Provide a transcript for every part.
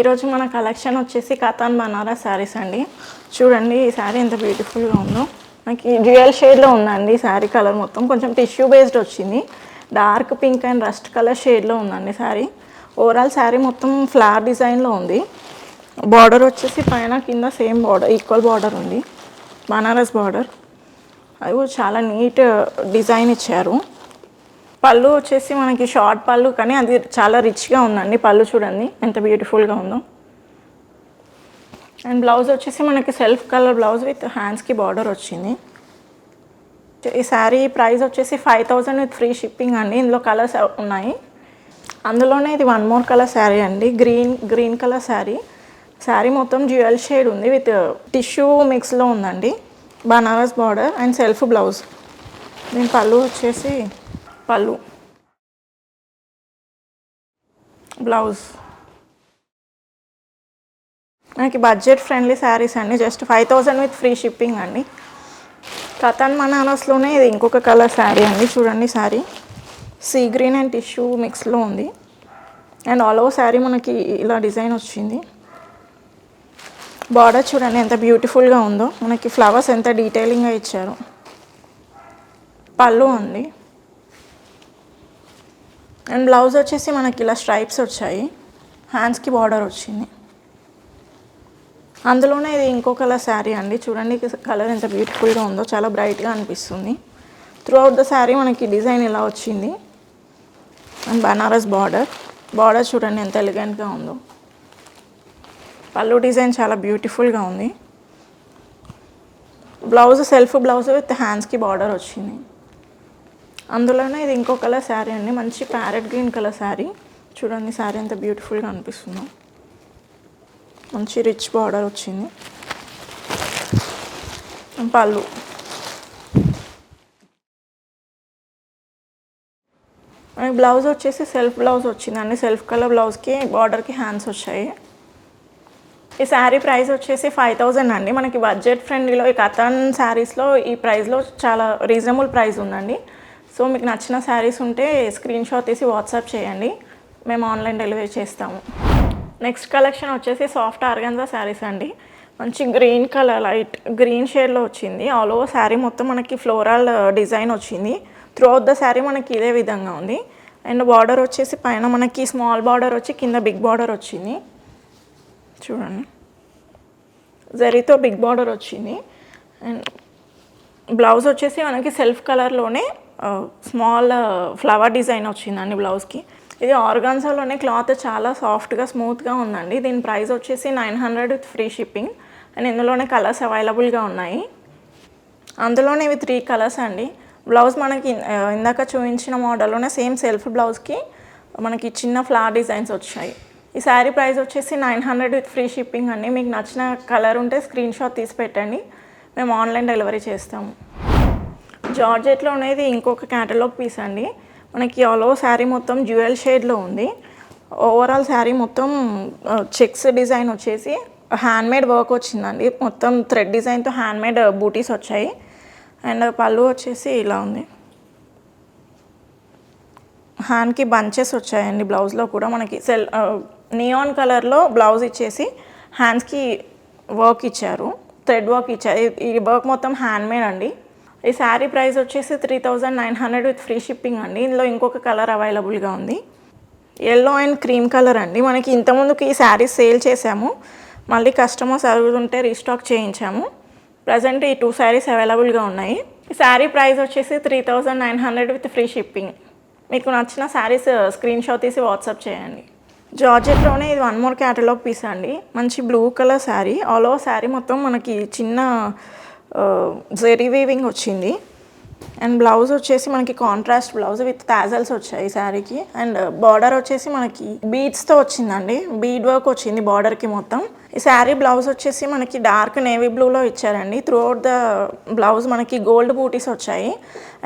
ఈరోజు మన కలెక్షన్ వచ్చేసి కథాన్ బనారస్ శారీస్ అండి. చూడండి ఈ శారీ ఎంత బ్యూటిఫుల్గా ఉందో. మనకి డ్యూయల్ షేడ్లో ఉందండి శారీ కలర్ మొత్తం. కొంచెం టిష్యూ బేస్డ్ వచ్చింది. Dark pink and rust colour షేడ్లో ఉందండి శారీ. ఓవరాల్ శారీ మొత్తం ఫ్లవర్ డిజైన్లో ఉంది. బార్డర్ వచ్చేసి పైన కింద సేమ్ బార్డర్ ఈక్వల్ బార్డర్ ఉంది. బనారస్ బార్డర్. అది చాలా నీట్ డిజైన్ ఇచ్చారు. పళ్ళు వచ్చేసి మనకి షార్ట్ పళ్ళు కానీ అది చాలా రిచ్గా ఉందండి. పళ్ళు చూడండి ఎంత బ్యూటిఫుల్గా ఉందో. అండ్ బ్లౌజ్ వచ్చేసి మనకి సెల్ఫ్ కలర్ బ్లౌజ్ విత్ హ్యాండ్స్కి బార్డర్ వచ్చింది. ఈ శారీ ప్రైస్ వచ్చేసి five thousand with free shipping అండి. ఇందులో కలర్స్ ఉన్నాయి. అందులోనే ఇది వన్ మోర్ కలర్ శారీ అండి. Green green colour sari sari మొత్తం జ్యువెల్ షేడ్ ఉంది విత్ టిష్యూ మిక్స్లో ఉందండి. Banaras border and self blouse దీని పళ్ళు వచ్చేసి పళ్ళు. బ్లౌజ్. మనకి బడ్జెట్ ఫ్రెండ్లీ శారీస్ అండి just five thousand with free shipping అండి. కథన్ మనానస్లోనే ఇది ఇంకొక కలర్ శారీ అండి చూడండి sari. Sea green and tissue మిక్స్లో ఉంది. అండ్ ఆల్ ఓవర్ శారీ మనకి ఇలా డిజైన్ వచ్చింది. బార్డర్ చూడండి ఎంత బ్యూటిఫుల్గా ఉందో. మనకి ఫ్లవర్స్ ఎంత డీటెయిలింగ్గా ఇచ్చారు. పళ్ళు ఉంది. అండ్ బ్లౌజ్ వచ్చేసి మనకి ఇలా స్ట్రైప్స్ వచ్చాయి. హ్యాండ్స్కి బార్డర్ వచ్చింది. అందులోనే ఇది ఇంకో కలర్ శారీ అండి. చూడండి కలర్ ఎంత బ్యూటిఫుల్గా ఉందో చాలా బ్రైట్గా అనిపిస్తుంది. త్రూ అవుట్ ద శారీ మనకి డిజైన్ ఇలా వచ్చింది. అండ్ బనారస్ బార్డర్ బార్డర్ చూడండి ఎంత ఎలిగెంట్గా ఉందో. పళ్ళు డిజైన్ చాలా బ్యూటిఫుల్గా ఉంది. బ్లౌజ్ సెల్ఫ్ బ్లౌజ్ విత్ హ్యాండ్స్కి బార్డర్ వచ్చింది. అందులోనే ఇది ఇంకో కలర్ శారీ అండి. మంచి ప్యారెట్ గ్రీన్ కలర్ శారీ. చూడండి శారీ ఎంత బ్యూటిఫుల్గా అనిపిస్తుందో. మంచి రిచ్ బార్డర్ వచ్చింది. పళ్ళు. మనకి బ్లౌజ్ వచ్చేసి సెల్ఫ్ బ్లౌజ్ వచ్చిందండి. సెల్ఫ్ కలర్ బ్లౌజ్కి బార్డర్కి హ్యాండ్స్ వచ్చాయి. ఈ శారీ ప్రైస్ వచ్చేసి ఫైవ్ థౌజండ్ అండి. మనకి బడ్జెట్ ఫ్రెండ్లీలో ఈ కథన్ శారీస్లో ఈ ప్రైస్లో చాలా రీజనబుల్ ప్రైస్ ఉందండి. సో మీకు నచ్చిన శారీస్ ఉంటే స్క్రీన్ షాట్ తీసి వాట్సాప్ చేయండి. మేము ఆన్లైన్ డెలివరీ చేస్తాము. నెక్స్ట్ కలెక్షన్ వచ్చేసి సాఫ్ట్ ఆర్గన్జా శారీస్ అండి. మంచి గ్రీన్ కలర్ లైట్ గ్రీన్ షేడ్లో వచ్చింది. ఆల్ ఓవర్ శారీ మొత్తం మనకి ఫ్లోరల్ డిజైన్ వచ్చింది. త్రూ అవుట్ ద శారీ మనకి ఇదే విధంగా ఉంది. అండ్ బార్డర్ వచ్చేసి పైన మనకి స్మాల్ బార్డర్ వచ్చి కింద బిగ్ బార్డర్ వచ్చింది. చూడండి. జరీతో బిగ్ బార్డర్ వచ్చింది. అండ్ బ్లౌజ్ వచ్చేసి మనకి సెల్ఫ్ కలర్లోనే స్మాల్ ఫ్లవర్ డిజైన్ వచ్చిందండి బ్లౌజ్కి ఇది ఆర్గాన్సాలోనే క్లాత్ చాలా సాఫ్ట్గా స్మూత్గా ఉందండి. దీని ప్రైస్ వచ్చేసి nine hundred with free shipping. And ఇందులోనే కలర్స్ అవైలబుల్గా ఉన్నాయి. అందులోనే ఇవి త్రీ కలర్స్ అండి. బ్లౌజ్ మనకి ఇందాక చూపించిన మోడల్లోనే సేమ్ సెల్ఫ్ బ్లౌజ్కి మనకి చిన్న ఫ్లవర్ డిజైన్స్ వచ్చాయి. ఈ శారీ ప్రైస్ వచ్చేసి nine hundred with free shipping అండి. మీకు నచ్చిన కలర్ ఉంటే స్క్రీన్ షాట్ తీసి పెట్టండి. మేము ఆన్లైన్ డెలివరీ చేస్తాము. జార్జెట్లో అనేది ఇంకొక క్యాటలాగ్ పీస్ అండి. మనకి ఆల్ ఓవర్ శారీ మొత్తం జ్యువెల్ షేడ్లో ఉంది. ఓవరాల్ శారీ మొత్తం చెక్స్ డిజైన్ వచ్చేసి హ్యాండ్మేడ్ వర్క్ వచ్చిందండి. మొత్తం థ్రెడ్ డిజైన్తో హ్యాండ్మేడ్ బూటీస్ వచ్చాయి. అండ్ పళ్ళు వచ్చేసి ఇలా ఉంది. హ్యాండ్కి బంచెస్ వచ్చాయండి బ్లౌజ్లో కూడా మనకి. సెల్ నియాన్ కలర్లో బ్లౌజ్ ఇచ్చేసి హ్యాండ్స్కి వర్క్ ఇచ్చారు. థ్రెడ్ వర్క్ ఇచ్చారు. ఈ- ఈ వర్క్ మొత్తం హ్యాండ్మేడ్ అండి. ఈ శారీ ప్రైస్ వచ్చేసి three thousand nine hundred with free shipping అండి. ఇందులో ఇంకొక కలర్ అవైలబుల్గా ఉంది. ఎల్లో అండ్ క్రీమ్ కలర్ అండి. మనకి ఇంతకుముందుకి ఈ శారీస్ సేల్ చేసాము మళ్ళీ కస్టమర్స్ అడుగుతుంటే రీస్టాక్ చేయించాము. ప్రజెంట్ ఈ టూ శారీస్ అవైలబుల్గా ఉన్నాయి. ఈ శారీ ప్రైస్ వచ్చేసి three thousand nine hundred with free shipping. మీకు నచ్చిన శారీస్ uh, స్క్రీన్ షాట్ తీసి వాట్సాప్ చేయండి. జార్జెట్లోనే ఇది వన్ మోర్ క్యాటలాగ్ పీస్ అండి. మంచి blue colour sari. All over sari మొత్తం మనకి చిన్న జెరీ వీవింగ్ వచ్చింది. అండ్ బ్లౌజ్ వచ్చేసి మనకి కాంట్రాస్ట్ బ్లౌజ్ విత్ తాజల్స్ వచ్చాయి ఈ శారీకి. అండ్ బార్డర్ uh, వచ్చేసి మనకి బీడ్స్తో వచ్చిందండి. బీడ్ వర్క్ వచ్చింది బార్డర్కి మొత్తం. ఈ శారీ బ్లౌజ్ వచ్చేసి మనకి డార్క్ నేవీ బ్లూలో ఇచ్చారండి. త్రూ అవుట్ ద బ్లౌజ్ మనకి గోల్డ్ బూటీస్ వచ్చాయి.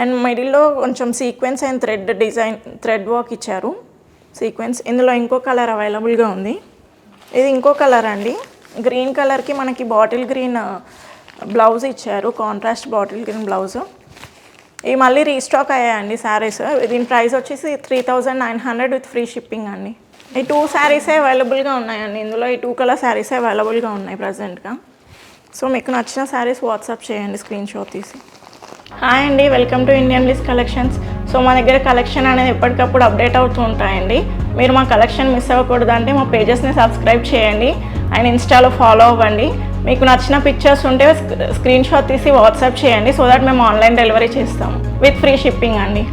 అండ్ మిడిల్లో కొంచెం sequence and thread design thread work ఇచ్చారు. సీక్వెన్స్ ఇందులో ఇంకో కలర్ అవైలబుల్గా ఉంది. ఇది ఇంకో కలర్ అండి. గ్రీన్ కలర్కి మనకి బాటిల్ గ్రీన్ బ్లౌజ్ ఇచ్చారు. Contrast bottle green blouse. ఇవి మళ్ళీ రీస్టాక్ అయ్యాయండి శారీస్. దీని ప్రైస్ వచ్చేసి three thousand nine hundred with free shipping అండి. ఈ టూ శారీసే అవైలబుల్గా ఉన్నాయండి. ఇందులో ఈ టూ కలర్ శారీసే అవైలబుల్గా ఉన్నాయి ప్రజెంట్గా. సో మీకు నచ్చిన శారీస్ వాట్సాప్ చేయండి స్క్రీన్ షాట్ తీసి. హాయ్ అండి welcome to Indian Liz collections. So మా దగ్గర కలెక్షన్ అనేది ఎప్పటికప్పుడు అప్డేట్ అవుతూ ఉంటాయండి. మీరు మా కలెక్షన్ మిస్ అవ్వకూడదంటే మా పేజెస్ని సబ్స్క్రైబ్ చేయండి. అండ్ ఇన్స్టాలో ఫాలో అవ్వండి. మీకు నచ్చిన పిక్చర్స్ ఉంటే స్క్రీన్ షాట్ తీసి వాట్సాప్ చేయండి సో దట్ మేము ఆన్లైన్ డెలివరీ చేస్తాము. విత్ ఫ్రీ షిప్పింగ్ అండి.